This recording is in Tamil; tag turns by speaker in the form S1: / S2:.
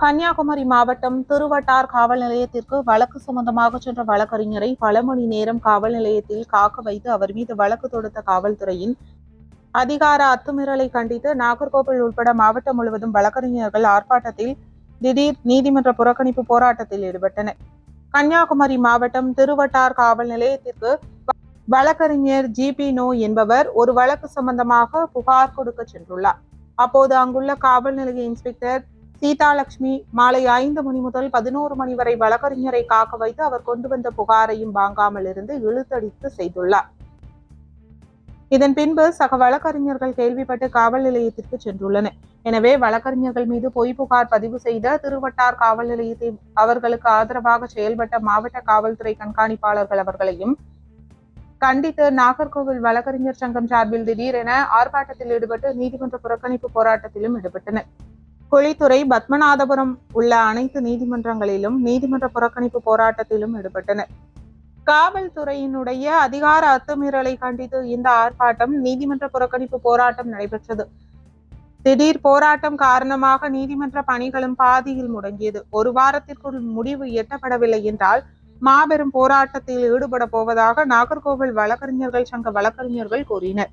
S1: கன்னியாகுமரி மாவட்டம் திருவட்டார் காவல் நிலையத்திற்கு வழக்கு சம்பந்தமாக சென்ற வழக்கறிஞரை பல மணி நேரம் காவல் நிலையத்தில் காக்க வைத்து அவர் மீது வழக்கு தொடுத்த காவல்துறையின் அதிகார அத்துமீறலை கண்டித்து நாகர்கோவில் உட்பட மாவட்டம் முழுவதும் வழக்கறிஞர்கள் ஆர்ப்பாட்டத்தில் திடீர் நீதிமன்ற புறக்கணிப்பு போராட்டத்தில் ஈடுபட்டனர். கன்னியாகுமரி மாவட்டம் திருவட்டார் காவல் நிலையத்திற்கு வழக்கறிஞர் ஜிபி நோ என்பவர் ஒரு வழக்கு சம்பந்தமாக புகார் கொடுக்க சென்றுள்ளார். அப்போது அங்குள்ள காவல் நிலைய இன்ஸ்பெக்டர் சீதாலட்சுமி மாலை ஐந்து மணி முதல் பதினோரு மணி வரை வழக்கறிஞரை காக்க வைத்து அவர் கொண்டு வந்த புகாரையும் வாங்காமல் இருந்து இழுத்தடித்து செய்துள்ளார். இதன் பின்பு சக வழக்கறிஞர்கள் கேள்விப்பட்டு காவல் நிலையத்திற்கு சென்றுள்ளனர். எனவே வழக்கறிஞர்கள் மீது பொய் புகார் பதிவு செய்த திருவட்டார் காவல் நிலையத்தை அவர்களுக்கு ஆதரவாக செயல்பட்ட மாவட்ட காவல்துறை கண்காணிப்பாளர்கள் அவர்களையும் கண்டித்து நாகர்கோவில் வழக்கறிஞர் சங்கம் சார்பில் திடீரென ஆர்ப்பாட்டத்தில் ஈடுபட்டு நீதிமன்ற புறக்கணிப்பு போராட்டத்திலும் ஈடுபட்டனர். குழித்துறை பத்மநாதபுரம் உள்ள அனைத்து நீதிமன்றங்களிலும் நீதிமன்ற புறக்கணிப்பு போராட்டத்திலும் ஈடுபட்டனர். காவல்துறையினுடைய அதிகார அத்துமீறலை கண்டித்து இந்த ஆர்ப்பாட்டம் நீதிமன்ற புறக்கணிப்பு போராட்டம் நடைபெற்றது. திடீர் போராட்டம் காரணமாக நீதிமன்ற பணிகளும் பாதியில் முடங்கியது. ஒரு வாரத்திற்குள் முடிவு எட்டப்படவில்லை என்றால் மாபெரும் போராட்டத்தில் ஈடுபட போவதாக நாகர்கோவில் வழக்கறிஞர்கள் சங்க வழக்கறிஞர்கள் கூறினர்.